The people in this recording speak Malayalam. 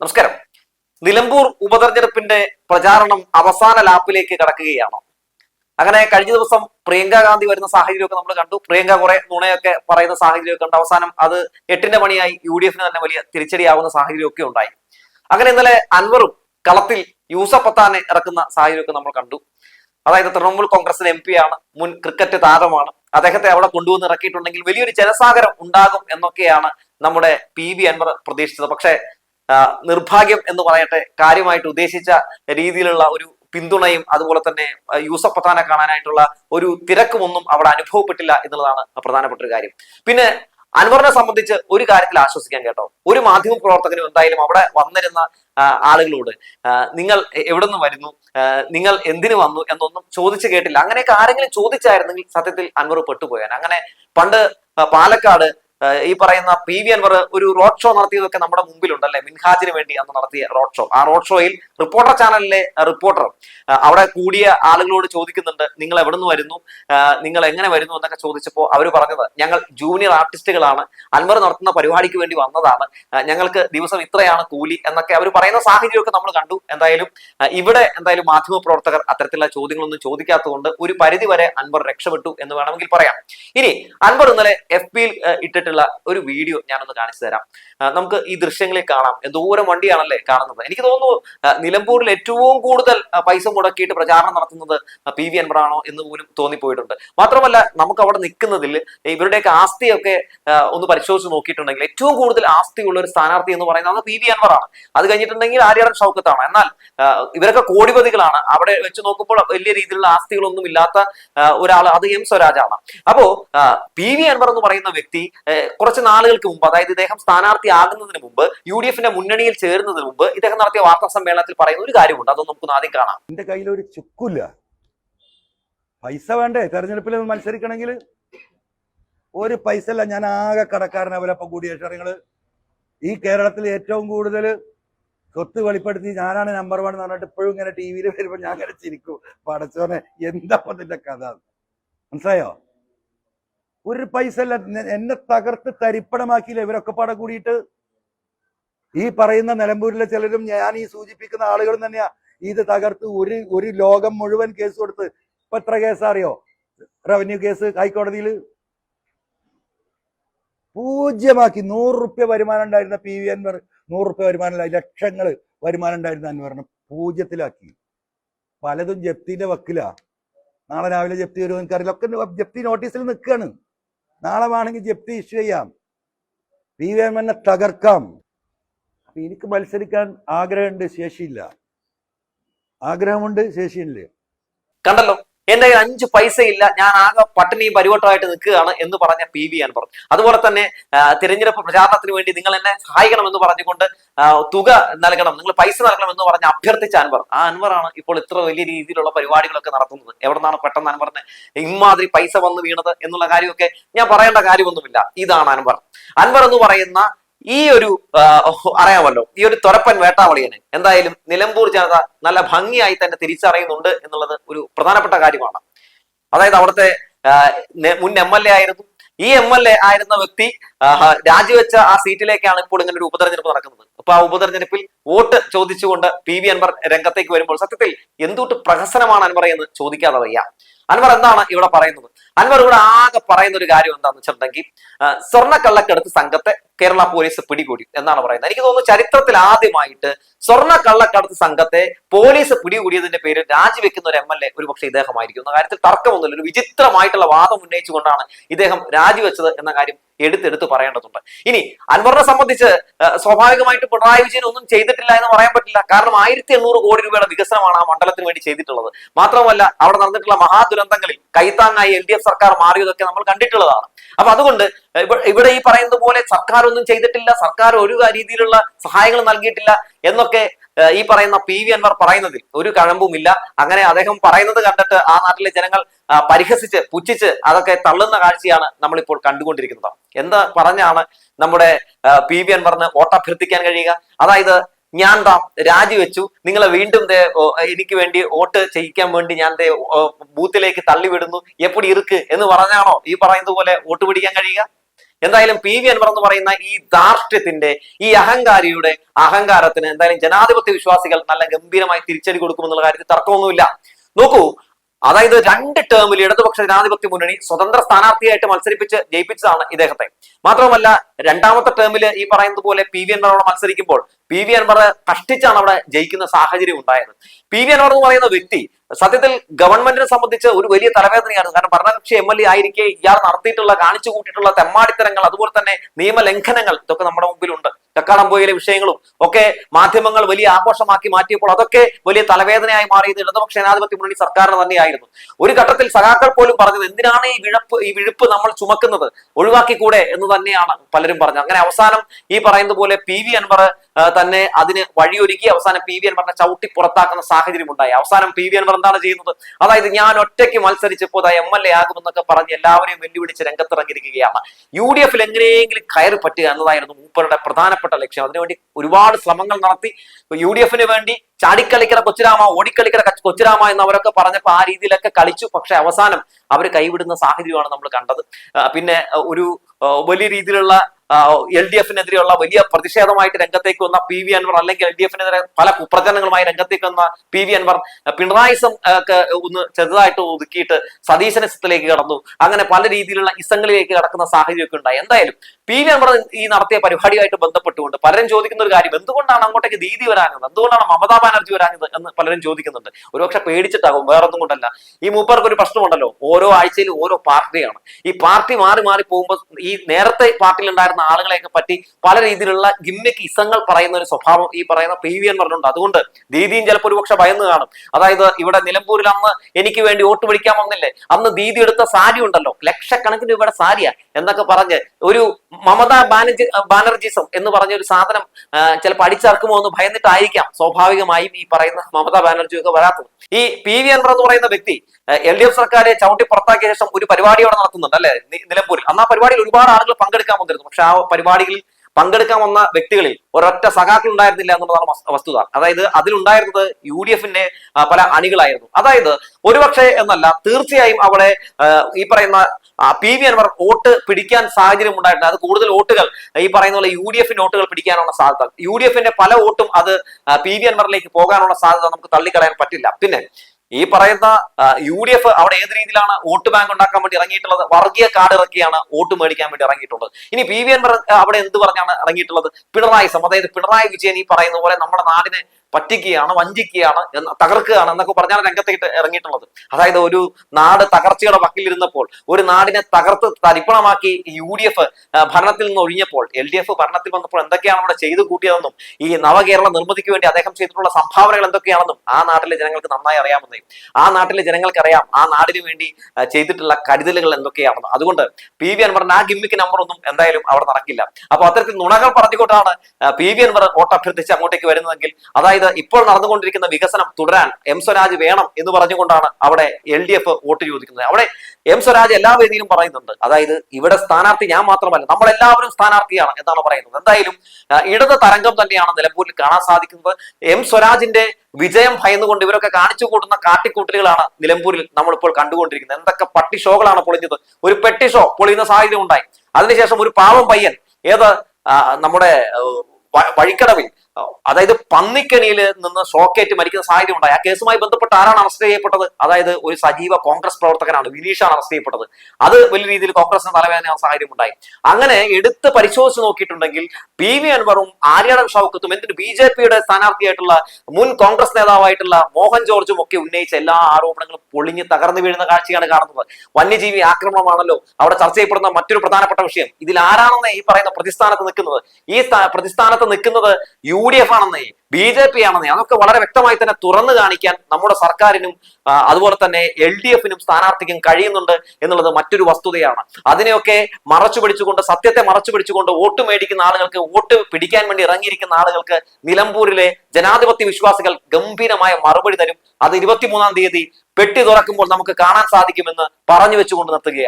നമസ്കാരം. നിലമ്പൂർ ഉപതെരഞ്ഞെടുപ്പിന്റെ പ്രചാരണം അവസാന ലാപ്പിലേക്ക് കടക്കുകയാണ്. അങ്ങനെ കഴിഞ്ഞ ദിവസം പ്രിയങ്ക ഗാന്ധി വരുന്ന സാഹചര്യമൊക്കെ നമ്മൾ കണ്ടു. പ്രിയങ്ക കുറെ നുണയൊക്കെ പറയുന്ന സാഹചര്യമൊക്കെ ഉണ്ട്. അവസാനം അത് എട്ടിന്റെ മണിയായി യു ഡി എഫിന് തന്നെ വലിയ തിരിച്ചടിയാവുന്ന സാഹചര്യമൊക്കെ ഉണ്ടായി. അങ്ങനെ ഇന്നലെ അൻവറും കളത്തിൽ യൂസഫ് പത്താനെ ഇറക്കുന്ന സാഹചര്യമൊക്കെ നമ്മൾ കണ്ടു. അതായത് തൃണമൂൽ കോൺഗ്രസിന്റെ എം ആണ് മുൻ ക്രിക്കറ്റ് താരമാണ്. അദ്ദേഹത്തെ അവിടെ കൊണ്ടുവന്ന് ഇറക്കിയിട്ടുണ്ടെങ്കിൽ വലിയൊരു ജനസാഗരം ഉണ്ടാകും എന്നൊക്കെയാണ് നമ്മുടെ പി വി അൻവർ പ്രതീക്ഷിച്ചത്. പക്ഷേ നിർഭാഗ്യം എന്ന് പറയട്ടെ കാര്യമായിട്ട് ഉദ്ദേശിച്ച രീതിയിലുള്ള ഒരു പിന്തുണയും അതുപോലെ തന്നെ യൂസഫ് പത്താനെ കാണാനായിട്ടുള്ള ഒരു തിരക്കുമൊന്നും അവിടെ അനുഭവപ്പെട്ടില്ല എന്നുള്ളതാണ് പ്രധാനപ്പെട്ട ഒരു കാര്യം. പിന്നെ അൻവറിനെ സംബന്ധിച്ച് ഒരു കാര്യത്തിൽ ആശ്വസിക്കാൻ കേട്ടോ. ഒരു മാധ്യമ പ്രവർത്തകനും എന്തായാലും അവിടെ വന്നിരുന്ന ആളുകളോട് നിങ്ങൾ എവിടെ നിന്ന് വരുന്നു? നിങ്ങൾ എന്തിനു വന്നു? എന്നൊന്നും ചോദിച്ചു കേട്ടില്ല. അങ്ങനെയൊക്കെ ആരെങ്കിലും ചോദിച്ചായിരുന്നെങ്കിൽ സത്യത്തിൽ അൻവർ പെട്ടുപോയാൻ അങ്ങനെ പണ്ട് പാലക്കാട് ഈ പറയുന്ന പി വി അൻവർ ഒരു റോഡ് ഷോ നടത്തിയതൊക്കെ നമ്മുടെ മുമ്പിലുണ്ട് അല്ലെ? മിൻഹാജിന് വേണ്ടി അന്ന് നടത്തിയ റോഡ് ഷോ ആ റോഡ് ഷോയിൽ റിപ്പോർട്ടർ ചാനലിലെ റിപ്പോർട്ടർ അവിടെ കൂടിയ ആളുകളോട് ചോദിക്കുന്നുണ്ട് നിങ്ങൾ എവിടെ നിന്ന് വരുന്നു? നിങ്ങൾ എങ്ങനെ വരുന്നു? എന്നൊക്കെ ചോദിച്ചപ്പോൾ അവർ പറഞ്ഞത് ഞങ്ങൾ ജൂനിയർ ആർട്ടിസ്റ്റുകളാണ് അൻവർ നടത്തുന്ന പരിപാടിക്ക് വേണ്ടി വന്നതാണ്. ഞങ്ങൾക്ക് ദിവസം ഇത്രയാണ് കൂലി എന്നൊക്കെ അവർ പറയുന്ന സാഹചര്യമൊക്കെ നമ്മൾ കണ്ടു. എന്തായാലും ഇവിടെ എന്തായാലും മാധ്യമ പ്രവർത്തകർ അത്തരത്തിലുള്ള ചോദ്യങ്ങളൊന്നും ചോദിക്കാത്തതുകൊണ്ട് ഒരു പരിധി വരെ അൻവർ രക്ഷപ്പെട്ടു എന്ന് വേണമെങ്കിൽ പറയാം. ഇനി അൻവർ ഇന്നലെ എഫ് പിയിൽ ഇട്ടിട്ടുള്ള ഒരു വീഡിയോ ഞാനൊന്ന് കാണിച്ചു തരാം. നമുക്ക് ഈ ദൃശ്യങ്ങളിൽ കാണാം. എന്തോരം വണ്ടിയാണല്ലേ കാണുന്നത്. എനിക്ക് തോന്നുന്നു നിലമ്പൂരിൽ ഏറ്റവും കൂടുതൽ പൈസ മുടക്കിയിട്ട് പ്രചാരണം നടത്തുന്നത് പി വി അൻവറാണോ എന്ന് പോലും തോന്നിപ്പോയിട്ടുണ്ട്. മാത്രമല്ല നമുക്ക് അവിടെ നിൽക്കുന്നതിൽ ഇവരുടെയൊക്കെ ആസ്തിയൊക്കെ ഒന്ന് പരിശോധിച്ച് നോക്കിയിട്ടുണ്ടെങ്കിൽ ഏറ്റവും കൂടുതൽ ആസ്തിയുള്ള ഒരു സ്ഥാനാർത്ഥി എന്ന് പറയുന്നത് പി വി എൻവറാണ് അത് കഴിഞ്ഞിട്ടുണ്ടെങ്കിൽ ആര്യാടൻ ഷൗക്കത്താണ്. എന്നാൽ ഇവരൊക്കെ കോടിപതികളാണ്. അവിടെ വെച്ച് നോക്കുമ്പോൾ വലിയ രീതിയിലുള്ള ആസ്തികളൊന്നും ഇല്ലാത്ത ഒരാൾ അത് എം സ്വരാജാണ്. അപ്പോ പി വി അൻവർ എന്ന് പറയുന്ന വ്യക്തി കുറച്ച് നാളുകൾക്ക് മുമ്പ് അതായത് ഇദ്ദേഹം സ്ഥാനാർത്ഥി ആകുന്നതിന് മുമ്പ് യു ഡി എഫിന്റെ മുന്നണിയിൽ ചേരുന്നതിന് മുമ്പ് ഇദ്ദേഹം നടത്തിയ വാർത്താ സമ്മേളനത്തിൽ പറയുന്ന ഒരു കാര്യമുണ്ട്. അതൊന്നും നമുക്ക് ആദ്യം കാണാം. എന്റെ കയ്യിൽ ഒരു ചുക്കില്ല. പൈസ വേണ്ടേ? തെരഞ്ഞെടുപ്പിൽ മത്സരിക്കണമെങ്കിൽ? ഒരു പൈസ അല്ല ഞാൻ ആകെ കടക്കാരൻ അവരപ്പം കൂടിയേഷറിങ്ങൾ ഈ കേരളത്തിൽ ഏറ്റവും കൂടുതൽ സ്വത്ത് വെളിപ്പെടുത്തി ഞാനാണ് നമ്പർ വൺ എന്ന് പറഞ്ഞിട്ട് ഇപ്പോഴും ഇങ്ങനെ ടി വിയിൽ വരുമ്പോൾ ഞാൻ ഇങ്ങനെ ചിരിക്കും. പടച്ചോനെ എന്താ അതിന്റെ കഥ? മനസ്സിലായോ? ഒരു പൈസ അല്ല എന്നെ തകർത്ത് തരിപ്പണമാക്കിയില്ല ഇവരൊക്കെ പാടെ കൂടിയിട്ട്? ഈ പറയുന്ന നിലമ്പൂരിലെ ചിലരും ഞാൻ ഈ സൂചിപ്പിക്കുന്ന ആളുകളും തന്നെയാ. ഇത് തകർത്ത് ഒരു ഒരു ലോകം മുഴുവൻ കേസ് കൊടുത്ത്. ഇപ്പൊ എത്ര കേസ് അറിയോ? റവന്യൂ കേസ് ഹൈക്കോടതിയിൽ പൂജ്യമാക്കി നൂറ് റുപ്യ വരുമാനം ഉണ്ടായിരുന്ന പി വി അൻവർ നൂറ് റുപ്യ വരുമാനമില്ല ലക്ഷങ്ങൾ വരുമാനം ഉണ്ടായിരുന്ന അൻവറിനെ പൂജ്യത്തിലാക്കി. പലതും ജപ്തിന്റെ വക്കിലാ. നാളെ രാവിലെ ജപ്തി വരുമെന്ന് എനിക്കറിയില്ല. ഒക്കെ ജപ്തി നോട്ടീസിൽ നിൽക്കുകയാണ്. നാളെ വേണമെങ്കിൽ ജപ്തി ഇഷ്യൂ ചെയ്യാം. പി വി എന്നെ തകർക്കാം. അപ്പൊ എനിക്ക് മത്സരിക്കാൻ ആഗ്രഹമുണ്ട് ശേഷിയില്ല. ആഗ്രഹമുണ്ട് ശേഷിയില്ല. കണ്ടല്ലോ. എന്റെ കയ്യിൽ അഞ്ച് പൈസ ഇല്ല ഞാൻ ആകെ പട്ടിണിയും പരിവട്ടമായിട്ട് നിൽക്കുകയാണ് എന്ന് പറഞ്ഞ പി വി അൻവർ അതുപോലെ തന്നെ തിരഞ്ഞെടുപ്പ് പ്രചാരണത്തിന് വേണ്ടി നിങ്ങൾ എന്നെ സഹായിക്കണം എന്ന് പറഞ്ഞുകൊണ്ട് തുക നൽകണം നിങ്ങൾ പൈസ നൽകണം എന്ന് പറഞ്ഞ് അഭ്യർത്ഥിച്ച അൻവർ. ആ അൻവറാണ് ഇപ്പോൾ ഇത്ര വലിയ രീതിയിലുള്ള പരിപാടികളൊക്കെ നടത്തുന്നത്. എവിടെ പെട്ടെന്ന് അൻവറിന് ഇമാതിരി പൈസ വന്ന് വീണത് എന്നുള്ള കാര്യമൊക്കെ ഞാൻ പറയേണ്ട കാര്യമൊന്നുമില്ല. ഇതാണ് അൻവർ. അൻവർ എന്ന് പറയുന്ന ഈ ഒരു അറിയാമല്ലോ. ഈ ഒരു തുരപ്പൻ വേട്ടാവളിയനെ എന്തായാലും നിലമ്പൂർ ജനത നല്ല ഭംഗിയായി തന്നെ തിരിച്ചറിയുന്നുണ്ട് എന്നുള്ളത് ഒരു പ്രധാനപ്പെട്ട കാര്യമാണ്. അതായത് അവിടുത്തെ മുൻ എം എൽ എ ആയിരുന്നു. ഈ എം എൽ എ ആയിരുന്ന വ്യക്തി രാജിവെച്ച ആ സീറ്റിലേക്കാണ് ഇപ്പോൾ ഇങ്ങനെ ഒരു ഉപതെരഞ്ഞെടുപ്പ് നടക്കുന്നത്. അപ്പൊ ആ ഉപതെരഞ്ഞെടുപ്പിൽ വോട്ട് ചോദിച്ചുകൊണ്ട് പി വി അൻവർ രംഗത്തേക്ക് വരുമ്പോൾ സത്യത്തിൽ എന്തുകൊണ്ട് പ്രഹസനമാണ് അൻവർ എന്ന് ചോദിക്കാതെ വയ്യ. അൻവർ എന്താണ് ഇവിടെ പറയുന്നത്? അൻവർ ഇവിടെ ആകെ പറയുന്ന ഒരു കാര്യം എന്താണെന്ന് വെച്ചിട്ടുണ്ടെങ്കിൽ സ്വർണക്കള്ളക്കടത്ത് സംഘത്തെ കേരള പോലീസ് പിടികൂടി എന്നാണ് പറയുന്നത്. എനിക്ക് തോന്നുന്നു ചരിത്രത്തിൽ ആദ്യമായിട്ട് സ്വർണ കള്ളക്കടത്ത് സംഘത്തെ പോലീസ് പിടികൂടിയതിന്റെ പേരിൽ രാജിവെക്കുന്ന ഒരു എം എൽ എ ഒരു പക്ഷേ ഇദ്ദേഹമായിരിക്കും. എന്ന കാര്യത്തിൽ തർക്കമൊന്നുമില്ല. ഒരു വിചിത്രമായിട്ടുള്ള വാദം ഉന്നയിച്ചുകൊണ്ടാണ് ഇദ്ദേഹം രാജിവെച്ചത് എന്ന കാര്യം എടുത്തെടുത്ത് പറയേണ്ടതുണ്ട്. ഇനി അൻവറിനെ സംബന്ധിച്ച് സ്വാഭാവികമായിട്ട് പിണറായി വിജയൻ ഒന്നും ചെയ്തിട്ടില്ല എന്ന് പറയാൻ പറ്റില്ല. കാരണം ആയിരത്തി എണ്ണൂറ് കോടി രൂപയുടെ വികസനമാണ് ആ മണ്ഡലത്തിന് വേണ്ടി ചെയ്തിട്ടുള്ളത്. മാത്രമല്ല അവിടെ നടന്നിട്ടുള്ള മഹാദുരന്തങ്ങളിൽ കൈത്താങ്ങായി എൽ സർക്കാർ മാറിയതൊക്കെ നമ്മൾ കണ്ടിട്ടുള്ളതാണ്. അപ്പൊ അതുകൊണ്ട് ഇവിടെ ഈ പറയുന്നത് പോലെ സർക്കാർ ഒന്നും ചെയ്തിട്ടില്ല സർക്കാർ ഒരു രീതിയിലുള്ള സഹായങ്ങൾ നൽകിയിട്ടില്ല എന്നൊക്കെ ഈ പറയുന്ന പി വി അൻവർ പറയുന്നതിൽ ഒരു കഴമ്പുമില്ല. അങ്ങനെ അദ്ദേഹം പറയുന്നത് കണ്ടിട്ട് ആ നാട്ടിലെ ജനങ്ങൾ പരിഹസിച്ച് പുച്ഛിച്ച് അതൊക്കെ തള്ളുന്ന കാഴ്ചയാണ് നമ്മളിപ്പോൾ കണ്ടുകൊണ്ടിരിക്കുന്നത്. എന്താ പറഞ്ഞാണ് നമ്മുടെ പി വി അൻവറിന് വോട്ടഭ്യർത്ഥിക്കാൻ കഴിയുക? അതായത് ഞാൻ ദാ രാജിവെച്ചു. നിങ്ങളെ വീണ്ടും എനിക്ക് വേണ്ടി വോട്ട് ചെയ്യിക്കാൻ വേണ്ടി ഞാൻ ബൂത്തിലേക്ക് തള്ളിവിടുന്നു. എപ്പടി ഇറുക്ക് എന്ന് പറഞ്ഞാണോ ഈ പറയുന്നത് പോലെ വോട്ട് പിടിക്കാൻ കഴിയുക? എന്തായാലും പി വി അൻവർ എന്ന് പറയുന്ന ഈ ധാർഷ്ട്യത്തിന്റെ ഈ അഹങ്കാരിയുടെ അഹങ്കാരത്തിന് എന്തായാലും ജനാധിപത്യ വിശ്വാസികൾ നല്ല ഗംഭീരമായി തിരിച്ചടി കൊടുക്കുമെന്നുള്ള കാര്യത്തിൽ തർക്കമൊന്നുമില്ല. നോക്കൂ അതായത് രണ്ട് ടേമിൽ ഇടതുപക്ഷ ജനാധിപത്യ മുന്നണി സ്വതന്ത്ര സ്ഥാനാർത്ഥിയായിട്ട് മത്സരിപ്പിച്ച് ജയിപ്പിച്ചതാണ് ഇദ്ദേഹത്തെ. മാത്രമല്ല രണ്ടാമത്തെ ടേമിൽ ഈ പറയുന്നത് പോലെ പി വി അൻവർ അവിടെ മത്സരിക്കുമ്പോൾ പി വി അൻവർ കഷ്ടിച്ചാണ് അവിടെ ജയിക്കുന്ന സാഹചര്യം ഉണ്ടായത്. പി വി അൻവർ എന്ന് പറയുന്ന വ്യക്തി സത്യത്തിൽ ഗവൺമെന്റിനെ സംബന്ധിച്ച് ഒരു വലിയ തലവേദനയാണ്. കാരണം ഭരണകക്ഷി എം എൽ എ ആയിരിക്കെ ഇയാൾ നടത്തിയിട്ടുള്ള കാണിച്ചു കൂട്ടിയിട്ടുള്ള തെമ്മാടിത്തരങ്ങൾ അതുപോലെ തന്നെ നിയമലംഘനങ്ങൾ ഇതൊക്കെ നമ്മുടെ മുമ്പിലുണ്ട്. കക്കാടംപോയിലെ വിഷയങ്ങളും ഒക്കെ മാധ്യമങ്ങൾ വലിയ ആഘോഷമാക്കി മാറ്റിയപ്പോൾ അതൊക്കെ വലിയ തലവേദനയായി മാറിയത് ഇടതുപക്ഷ ജനാധിപത്യ മുന്നണി സർക്കാരിന് തന്നെയായിരുന്നു. ഒരു ഘട്ടത്തിൽ സഖാക്കൾ പോലും പറഞ്ഞത് എന്തിനാണ് ഈ വിഴപ്പ് ഈ വിഴുപ്പ് നമ്മൾ ചുമക്കുന്നത്? ഒഴിവാക്കിക്കൂടെ എന്ന് തന്നെയാണ് പലരും പറഞ്ഞത്. അങ്ങനെ അവസാനം ഈ പറയുന്ന പോലെ പി വി അൻവർ തന്നെ അതിന് വഴിയൊരുക്കി അവസാനം പി വി അൻവറിനെ ചവിട്ടി പുറത്താക്കുന്ന സാഹചര്യം ഉണ്ടായി അവസാനം പി വി അൻവർ എന്താണ് ചെയ്യുന്നത്? അതായത് ഞാൻ ഒറ്റയ്ക്ക് മത്സരിച്ചപ്പോൾ എം എൽ എ ആകുമെന്നൊക്കെ പറഞ്ഞ് എല്ലാവരെയും വെല്ലുവിളിച്ച് രംഗത്തിറങ്ങിയിരിക്കുകയാണ്. യു ഡി എഫിൽ എങ്ങനെയെങ്കിലും കയറി പറ്റുക എന്നതായിരുന്നു മൂപ്പരുടെ പ്രധാനപ്പെട്ട ലക്ഷ്യം. അതിനുവേണ്ടി ഒരുപാട് ശ്രമങ്ങൾ നടത്തി. യു ഡി എഫിന് വേണ്ടി ചാടിക്കളിക്കട കൊച്ചുരാമ ഓടിക്കളിക്കട കച്ച് കൊച്ചുരാമ എന്ന് അവരൊക്കെ പറഞ്ഞപ്പോൾ ആ രീതിയിലൊക്കെ കളിച്ചു. പക്ഷെ അവസാനം അവർ കൈവിടുന്ന സാഹചര്യമാണ് നമ്മൾ കണ്ടത്. പിന്നെ ഒരു വലിയ രീതിയിലുള്ള എൽ ഡി എഫിനെതിരെയുള്ള വലിയ പ്രതിഷേധമായിട്ട് രംഗത്തേക്ക് വന്ന പി വി അൻവർ അല്ലെങ്കിൽ എൽ ഡി എഫിനെതിരെ പല കുപ്രചരണങ്ങളുമായി രംഗത്തേക്ക് വന്ന പി വി അൻവർ പിണറായിസം ഒന്ന് ചെറുതായിട്ട് ഒതുക്കിയിട്ട് സതീശനസത്തിലേക്ക് കടന്നു. അങ്ങനെ പല രീതിയിലുള്ള ഇസങ്ങളിലേക്ക് കടക്കുന്ന സാഹചര്യമൊക്കെ ഉണ്ടായി. എന്തായാലും പി വി അൻവർ ഈ നടത്തിയ പരിപാടിയായിട്ട് ബന്ധപ്പെട്ടുകൊണ്ട് പലരും ചോദിക്കുന്ന ഒരു കാര്യം എന്തുകൊണ്ടാണ് അങ്ങോട്ടേക്ക് ദീദി വരാഞ്ഞത്? എന്തുകൊണ്ടാണ് മമതാ ബാനർജി വരാഞ്ഞത് എന്ന് പലരും ചോദിക്കുന്നുണ്ട്. ഒരുപക്ഷെ പേടിച്ചിട്ടാകും വേറൊന്നും കൊണ്ടല്ല. ഈ മൂപ്പർക്ക് ഒരു പ്രശ്നമുണ്ടല്ലോ. ഓരോ ആഴ്ചയിലും ഓരോ പാർട്ടിയാണ്. ഈ പാർട്ടി മാറി മാറി പോകുമ്പോൾ ഈ നേരത്തെ പാർട്ടിയിൽ ഉണ്ടായിരുന്ന ആളുകളെയൊക്കെ പറ്റി പല രീതിയിലുള്ള ഗിമ്മിക്ക് ഇസങ്ങൾ പറയുന്ന ഒരു സ്വഭാവം ഈ പറയുന്ന പി വി പറഞ്ഞുണ്ട് അതുകൊണ്ട് ദീദിയും ചിലപ്പോൾ ഒരുപക്ഷെ ഭയന്ന് കാണും. അതായത് ഇവിടെ നിലമ്പൂരിൽ അന്ന് എനിക്ക് വേണ്ടി വോട്ട് പിടിക്കാൻ വന്നില്ലേ? അന്ന് ദീദി എടുത്ത സാരി ഉണ്ടല്ലോ. ലക്ഷക്കണക്കിന് രൂപയുടെ സാരിയാ എന്നൊക്കെ പറഞ്ഞ് ഒരു മമതാ ബാനർജി ബാനർജിസം എന്ന് പറഞ്ഞ ഒരു സാധനം ചിലപ്പോൾ അടിച്ചിറക്കുമോ എന്ന് ഭയന്നിട്ടായിരിക്കാം സ്വാഭാവികമായും ഈ പറയുന്ന മമതാ ബാനർജി ഒക്കെ വരാത്തത്. ഈ പി വി എൻ എന്ന് പറയുന്ന വ്യക്തി എൽ ഡി എഫ് സർക്കാരെ ചവിട്ടി പുറത്താക്കിയ ശേഷം ഒരു പരിപാടി അവിടെ നടത്തുന്നുണ്ട് അല്ലെ? നിലമ്പൂരിൽ. അന്ന് ആ പരിപാടിയിൽ ഒരുപാട് ആളുകൾ പങ്കെടുക്കാൻ വന്നിരുന്നു. പക്ഷെ പരിപാടികളിൽ പങ്കെടുക്കാൻ വന്ന വ്യക്തികളിൽ ഒരൊറ്റ സഖാക്കൾ ഉണ്ടായിരുന്നില്ല എന്നുള്ളതാണ് വസ്തുത. അതായത് അതിലുണ്ടായിരുന്നത് യു ഡി എഫിന്റെ പല അണികളായിരുന്നു. അതായത് ഒരുപക്ഷെ എന്നല്ല തീർച്ചയായും അവിടെ ഈ പറയുന്ന ആ, പി വി അൻവർ വോട്ട് പിടിക്കാൻ സാഹചര്യം ഉണ്ടായിട്ടുണ്ട്. അത് കൂടുതൽ വോട്ടുകൾ ഈ പറയുന്ന പോലെ യു ഡി എഫിന്റെ വോട്ടുകൾ പിടിക്കാനുള്ള സാധ്യത. യു ഡി എഫിന്റെ പല വോട്ടും അത് ആ, പി വി അൻവറിലേക്ക് പോകാനുള്ള സാധ്യത നമുക്ക് തള്ളിക്കളയാൻ പറ്റില്ല. പിന്നെ ഈ പറയുന്ന യു ഡി എഫ് അവിടെ ഏത് രീതിയിലാണ് വോട്ട് ബാങ്ക് ഉണ്ടാക്കാൻ വേണ്ടി ഇറങ്ങിയിട്ടുള്ളത്? വർഗീയ കാർഡ് ഇറക്കിയാണ് വോട്ട് മേടിക്കാൻ വേണ്ടി ഇറങ്ങിയിട്ടുള്ളത്. ഇനി പി വി എൻ അവിടെ എന്ത് പറഞ്ഞാണ് ഇറങ്ങിയിട്ടുള്ളത്? പിണറായി സം അതായത് പിണറായി വിജയൻ ഈ പറയുന്ന പോലെ നമ്മുടെ നാടിനെ പറ്റിക്കുകയാണ് വഞ്ചിക്കുകയാണ് എന്ന് തകർക്കുകയാണ് എന്നൊക്കെ പറഞ്ഞാണ് രംഗത്തേക്ക് ഇറങ്ങിയിട്ടുള്ളത്. അതായത് ഒരു നാട് തകർച്ചയുടെ വക്കിലിരുന്നപ്പോൾ ഒരു നാടിനെ തകർത്ത് തരിപ്പണമാക്കി യു ഡി എഫ് ഭരണത്തിൽ നിന്ന് ഒഴിഞ്ഞപ്പോൾ എൽ ഡി എഫ് ഭരണത്തിൽ വന്നപ്പോൾ എന്തൊക്കെയാണ് അവിടെ ചെയ്തു കൂട്ടിയതെന്നും ഈ നവകേരള നിർമ്മിതിക്ക് വേണ്ടി അദ്ദേഹം ചെയ്തിട്ടുള്ള സംഭാവനകൾ എന്തൊക്കെയാണെന്നും ആ നാട്ടിലെ ജനങ്ങൾക്ക് നന്നായി അറിയാമെന്നേ. ആ നാട്ടിലെ ജനങ്ങൾക്ക് അറിയാം ആ നാടിന് വേണ്ടി ചെയ്തിട്ടുള്ള കരുതലുകൾ എന്തൊക്കെയാണെന്ന്. അതുകൊണ്ട് പി വി അൻവറിന് ആ ഗിമ്മിക്ക് നമ്പർ ഒന്നും എന്തായാലും അവിടെ നടക്കില്ല. അപ്പൊ അത്തരത്തിൽ നുണകൾ പറഞ്ഞുകൊണ്ടാണ് പി വി അൻവർ വോട്ട് അഭ്യർത്ഥിച്ച് അങ്ങോട്ടേക്ക് വരുന്നതെങ്കിൽ അതായത് ഇപ്പോൾ നടന്നുകൊണ്ടിരിക്കുന്ന വികസനം തുടരാൻ എം സ്വരാജ് വേണം എന്ന് പറഞ്ഞുകൊണ്ടാണ് അവിടെ എൽ ഡി എഫ് വോട്ട് ചോദിക്കുന്നത്. അവിടെ എം സ്വരാജ് എല്ലാ വേദിയിലും പറയുന്നുണ്ട്. അതായത് ഇവിടെ സ്ഥാനാർത്ഥി ഞാൻ മാത്രമല്ല നമ്മളെല്ലാവരും സ്ഥാനാർത്ഥിയാണ് എന്നാണ് പറയുന്നത്. എന്തായാലും ഇടത് തരംഗം തന്നെയാണ് നിലമ്പൂരിൽ കാണാൻ സാധിക്കുന്നത്. എം സ്വരാജിന്റെ വിജയം ഭയന്നുകൊണ്ട് ഇവരൊക്കെ കാണിച്ചു കൂട്ടുന്ന കാട്ടിക്കൂട്ടലുകളാണ് നിലമ്പൂരിൽ നമ്മളിപ്പോൾ കണ്ടുകൊണ്ടിരിക്കുന്നത്. എന്തൊക്കെ പട്ടി ഷോകളാണ് പൊളിഞ്ഞത്. ഒരു പെട്ടി ഷോ പൊളിയുന്ന സാഹചര്യം ഉണ്ടായി. അതിനുശേഷം ഒരു പാവം പയ്യൻ ഏത് നമ്മുടെ വഴിക്കടവിൽ അതായത് പന്നിക്കണിയിൽ നിന്ന് ഷോക്കേറ്റ് മരിക്കുന്ന സാഹചര്യം ഉണ്ടായി ആ കേസുമായി ബന്ധപ്പെട്ട് ആരാണ് അറസ്റ്റ് ചെയ്യപ്പെട്ടത്? അതായത് ഒരു സജീവ കോൺഗ്രസ് പ്രവർത്തകനാണ് വിനീഷാണ് അറസ്റ്റ് ചെയ്യപ്പെട്ടത്. അത് വലിയ രീതിയിൽ കോൺഗ്രസിന് തലവേദന സാഹചര്യം ഉണ്ടായി അങ്ങനെ എടുത്ത് പരിശോധിച്ച് നോക്കിയിട്ടുണ്ടെങ്കിൽ പി വി അൻവറും ആര്യാടൻ ഷൗക്കത്തും എന്നിട്ട് ബി ജെ പിയുടെ സ്ഥാനാർത്ഥിയായിട്ടുള്ള മുൻ കോൺഗ്രസ് നേതാവായിട്ടുള്ള മോഹൻ ജോർജും ഒക്കെ ഉന്നയിച്ച എല്ലാ ആരോപണങ്ങളും പൊളിഞ്ഞ് തകർന്നു വീഴുന്ന കാഴ്ചയാണ് കാണുന്നത്. വന്യജീവി ആക്രമണമാണല്ലോ അവിടെ ചർച്ച ചെയ്യപ്പെടുന്ന മറ്റൊരു പ്രധാനപ്പെട്ട വിഷയം. ഇതിൽ ആരാണെന്ന് ഈ പറയുന്ന പ്രതിസ്ഥാനത്ത് നിൽക്കുന്നത്? ഈ പ്രതിസ്ഥാനത്ത് നിൽക്കുന്നത് യു ഡി എഫ് ആണെന്നേ ബി ജെ പി ആണെന്നേ അതൊക്കെ വളരെ വ്യക്തമായി തന്നെ തുറന്നു കാണിക്കാൻ നമ്മുടെ സർക്കാരിനും അതുപോലെ തന്നെ എൽ ഡി എഫിനും സ്ഥാനാർത്ഥിക്കും കഴിയുന്നുണ്ട് എന്നുള്ളത് മറ്റൊരു വസ്തുതയാണ്. അതിനെയൊക്കെ മറച്ചു പിടിച്ചുകൊണ്ട് സത്യത്തെ മറച്ചു പിടിച്ചുകൊണ്ട് വോട്ട് മേടിക്കുന്ന ആളുകൾക്ക് വോട്ട് പിടിക്കാൻ വേണ്ടി ഇറങ്ങിയിരിക്കുന്ന ആളുകൾക്ക് നിലമ്പൂരിലെ ജനാധിപത്യ വിശ്വാസികൾ ഗംഭീരമായ മറുപടി തരും. അത് ഇരുപത്തിമൂന്നാം തീയതി പെട്ടി തുറക്കുമ്പോൾ നമുക്ക് കാണാൻ സാധിക്കുമെന്ന് പറഞ്ഞു വെച്ചുകൊണ്ട് നിർത്തുകയാണ്.